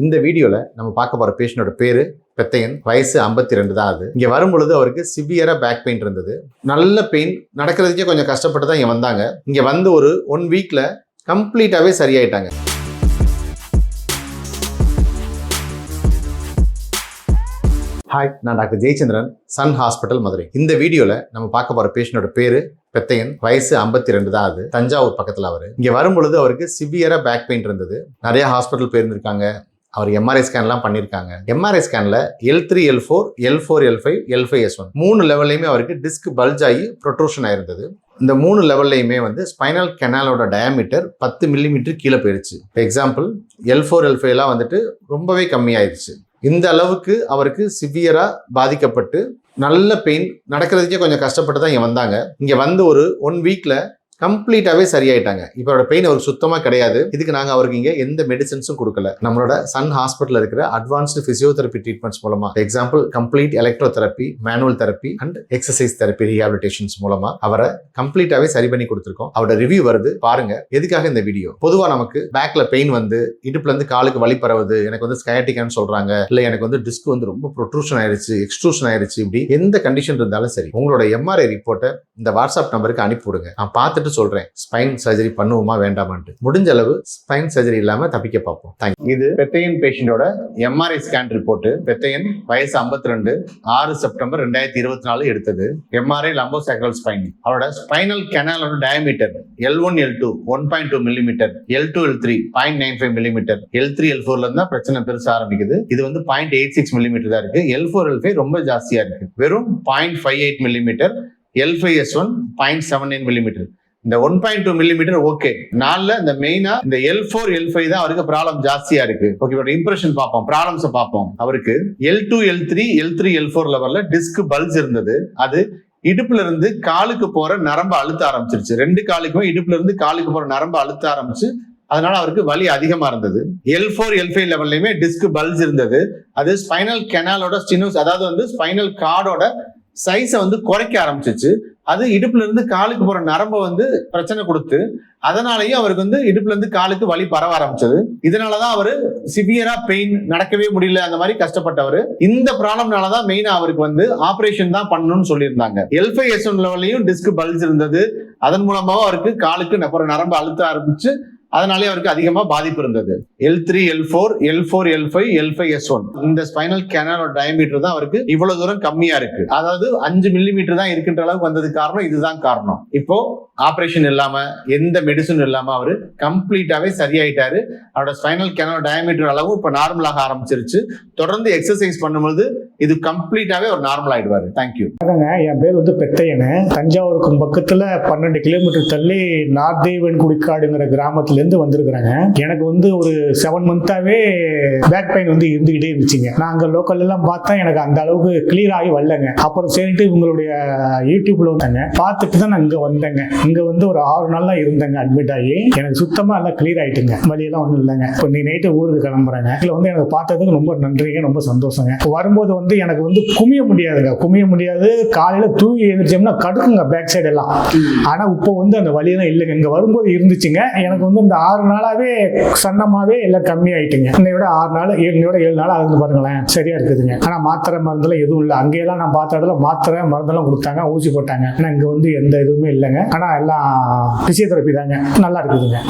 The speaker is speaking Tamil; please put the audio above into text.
இந்த வீடியோவில் நம்ம பார்க்க போகிற பேஷண்டோட பேர் பெத்தையன். வயசு ஐம்பத்தி ரெண்டு தான் அது. இங்கே வரும்பொழுது அவருக்கு சிவியராக பேக் பெயின் இருந்தது. நல்ல பெயின் நடக்கிறதுக்கே கொஞ்சம் கஷ்டப்பட்டு தான் இங்கே வந்தாங்க. இங்கே வந்து ஒரு ஒன் வீக்கில் கம்ப்ளீட்டாகவே சரியாயிட்டாங்க. ஹாய் நான் doctor Jayachandran Sun Hospital Madurai. இந்த வீடியோவில் நம்ம பார்க்க போகிற பேஷண்டோட பேர் பெத்தையன். வயசு ஐம்பத்தி ரெண்டு தான் அது. தஞ்சாவூர் பக்கத்தில் அவர். இங்கே வரும்பொழுது அவருக்கு சிவியராக பேக் பெயின் இருந்தது. நிறையா ஹாஸ்பிட்டல் போயிருந்திருக்காங்க. அவர் எம்ஆர்ஐ ஸ்கேன்லாம் பண்ணியிருக்காங்க MRI ஸ்கேனில் L three L four L four L five L five S one மூணு லெவல்லையுமே அவருக்கு டிஸ்க் பல்ஜ் ஆகி ப்ரொட்ரூஷன் ஆயிருந்தது. இந்த மூணு லெவல்லையுமே வந்து ஸ்பைனல் கெனாலோட டயாமீட்டர் பத்து மில்லிமீட்டர் கீழே போயிடுச்சு இப்போ எக்ஸாம்பிள் எல் ஃபோர் எல் ஃபைவ்லாம் வந்துட்டு ரொம்பவே கம்மியாயிருச்சு. இந்த அளவுக்கு அவருக்கு சிவியராக பாதிக்கப்பட்டு நல்ல பெயின் நடக்கிறதுக்கே கொஞ்சம் கஷ்டப்பட்டு தான் இங்கே வந்தாங்க. இங்கே வந்து ஒரு ஒன் வீக்கில் கம்ப்ளீட்டாவே சரியாயிட்டாங்க. இப்போ அவரோட பெயின் அவருக்கு சுத்தமா கிடையாது. இதுக்கு நாங்க அவருக்கு இங்க எந்த மெடிசன்ஸும் கொடுக்கல. நம்மளோட சன் ஹாஸ்பிட்டல் இருக்கிற அட்வான்ஸ்டு பிசியோதெரப்பி ட்ரீட்மெண்ட்ஸ் மூலமா example complete electro therapy manual therapy and exercise therapy rehabilitations மூலமா அவரை கம்ப்ளீட்டாவே சரி பண்ணி கொடுத்துருக்கோம். அவரோட ரிவ்யூ வருது. பாருங்க எதுக்காக இந்த வீடியோ பொதுவா நமக்கு பேக்ல பெயின் வந்து இடுப்புல இருந்து காலுக்கு வலி பரவுது எனக்கு வந்து ஸ்கயாட்டிக்கான்னு சொல்றாங்க இல்ல எனக்கு வந்து டிஸ்க் வந்து ரொம்ப ப்ரொட்ரூஷன் ஆயிருச்சு எக்ஸ்ட்ரூஷன் ஆயிருச்சு இப்படி எந்த கண்டிஷன் இருந்தாலும் சரி உங்களோட எம்ஆர்ஐ ரிப்போர்ட்டை இந்த வாட்ஸ்அப் நம்பருக்கு அனுப்பி விடுங்க நான் பார்த்துட்டு சொல்றேன். ஸ்பைன் சர்ஜரி பண்ணுவோமா வேண்டாமான்ட்டு. முடிஞ்ச அளவு ஸ்பைன் சர்ஜரி இல்லாம தப்பிக்க பார்ப்போம். தேங்க்யூ இது பெத்தையன் பேஷண்டோட எம்ஆர்ஐ ஸ்கேன் ரிப்போர்ட் பெத்தையன் வயசு 52 ரெண்டு ஆறு செப்டம்பர் ரெண்டாயிரத்தி இருபத்தி நாலு எடுத்தது. எம்ஆர்ஐ லம்போ லம்போசாக்ரல் ஸ்பைன் அவரோட spinal கெனாலோட diameter L one L two one point two millimetre L two L three point nine five millimetre L three L ஃபோர்ல இருந்தா பிரச்சனை பெருசா ஆரம்பிக்குது. இது வந்து பாயிண்ட் எயிட் சிக்ஸ் மில்லிமீட்டர் தான் இருக்கு. எல் ஃபோர் எல் ஃபைவ் ரொம்ப ஜாஸ்தியா இருக்கு. வெறும் point five eight millimetre L five S one point seven nine millimetre இந்த one point two millimetre okay நாலுல இந்த மெயினா இந்த எல் ஃபோர் எல் ஃபைவ் தான் அவருக்கு ப்ராப்ளம் ஜாஸ்தியா இருக்கு. ஓகே இதோட இம்ப்ரெஷன் பார்ப்போம் ப்ராப்ளம்ஸ் பார்ப்போம். அவருக்கு L two L three L three L four லெவல்ல டிஸ்க் பல்ஸ் இருந்தது. அது இடுப்புல இருந்து காலுக்கு போற நரம்பு அழுத்த ஆரம்பிச்சிருச்சு. ரெண்டு காலுக்குமே இடுப்புல இருந்து காலுக்கு போற நரம்பு அழுத்த ஆரம்பிச்சு அதனால அவருக்கு வலி அதிகமா இருந்தது. எல் ஃபோர் எல் ஃபைவ் லெவல்லையுமே டிஸ்க் பல்ஸ் இருந்தது. அது ஸ்பைனல் கெனாலோட ஸ்டினோஸ் அதாவது வந்து ஸ்பைனல் கார்டோட சைஸை வந்து குறைக்க ஆரம்பிச்சிச்சு. அது இடுப்புல இருந்து காலுக்கு போற நரம்பை வந்து பிரச்சனை கொடுத்து அதனாலயும் அவருக்கு வந்து இடுப்புல இருந்து காலுக்கு வலி பரவ ஆரம்பிச்சது. இதனாலதான் அவரு சிவியரா பெயின் நடக்கவே முடியல அந்த மாதிரி கஷ்டப்பட்டவர். இந்த ப்ராப்ளம்னாலதான் மெயினா அவருக்கு வந்து ஆபரேஷன் தான் பண்ணணும்னு சொல்லியிருந்தாங்க. எல்ஃபை எஸ் ஒன் லெவல்லையும் டிஸ்க் பல்ஸ் இருந்தது. அதன் மூலமாக அவருக்கு காலுக்கு போற நரம்பு அழுத்த ஆரம்பிச்சு அதனாலே அவருக்கு அதிகமாக பாதிப்பு இருந்தது. L three L four L four L five L five S one இந்த ஸ்பைனல் கேனலோட டயமீட்டர் தான் அவருக்கு இவ்வளவு தூரம் கம்மியா இருக்கு. அதாவது அஞ்சு மில்லிமீட்டர் தான் இருக்கின்ற அளவுக்கு வந்ததுக்கு காரணம் இதுதான் காரணம். இப்போ ஆப்ரேஷன் இல்லாம எந்த மெடிசனும் இல்லாம அவர் கம்ப்ளீட்டாவே சரியாயிட்டாரு. அவரோட ஸ்பைனல் கேனல் டயமீட்டர் அளவு இப்ப நார்மலாக ஆரம்பிச்சிருச்சு. தொடர்ந்து எக்ஸசைஸ் பண்ணும்போது இது கம்ப்ளீட்டாவே ஒரு நார்மல் ஆயிடுவாரு. தேங்க்யூ அதாங்க என் பேர் வந்து பெத்தையனு. தஞ்சாவூருக்கு பக்கத்தில் பன்னெண்டு கிலோமீட்டர் தள்ளி நார்தேவன் குடிக்காடுங்கிற கிராமத்துலேருந்து வந்திருக்கிறாங்க. எனக்கு வந்து ஒரு செவன் மந்த்தாகவே பேக் பெயின் வந்து இருந்துக்கிட்டே இருந்துச்சுங்க. நான் அங்கே லோக்கல்லாம் பார்த்தா எனக்கு அந்த அளவுக்கு கிளியர் ஆகி வரலங்க. அப்புறம் சரிட்டு உங்களுடைய யூடியூப்ல வந்தாங்க. பார்த்துட்டு தான் நான் இங்கே வந்தேங்க. இங்கே வந்து ஒரு ஆறு நாளாக இருந்தேங்க அட்மிட் ஆகி. எனக்கு சுத்தமாக எல்லாம் கிளியர் ஆயிட்டுங்க. வழியெல்லாம் ஒன்றும் இல்லைங்க. இப்போ நீ நைட்டு ஊருக்கு கிளம்புறேங்க. இதில் வந்து எனக்கு பார்த்ததுக்கு ரொம்ப நன்றி. நன்றிங்க ரொம்ப சந்தோஷங்க. வரும்போது வந்து எனக்கு வந்து குமிய முடியாதுங்க. குமிய முடியாது. காலையில் தூங்கி எழுந்திரிச்சோம்னா கடுக்குங்க பேக் சைடு எல்லாம். ஆனால் இப்போ வந்து அந்த வழியெல்லாம் இல்லைங்க. இங்கே வரும்போது இருந்துச்சுங்க. எனக்கு வந்து இந்த ஆறு நாளாகவே சன்னமாகவே எல்லாம் கம்மியாயிட்டுங்க. இன்னை விட ஆறு நாள் என்னை விட ஏழு நாள் ஆகுது பாருங்களேன். சரியா இருக்குதுங்க. ஆனால் மாத்திரை மருந்தெல்லாம் எதுவும் இல்லை. அங்கேயெல்லாம் நான் பார்த்த இடத்துல மாத்திரை மருந்தெல்லாம் கொடுத்தாங்க. ஊசி போட்டாங்க. ஆனால் இங்கே வந்து எந்த இதுவுமே இல்லைங்க. ஆனால் எல்லாம் பிசியோதெரப்பி தாங்க. நல்லா இருக்குதுங்க.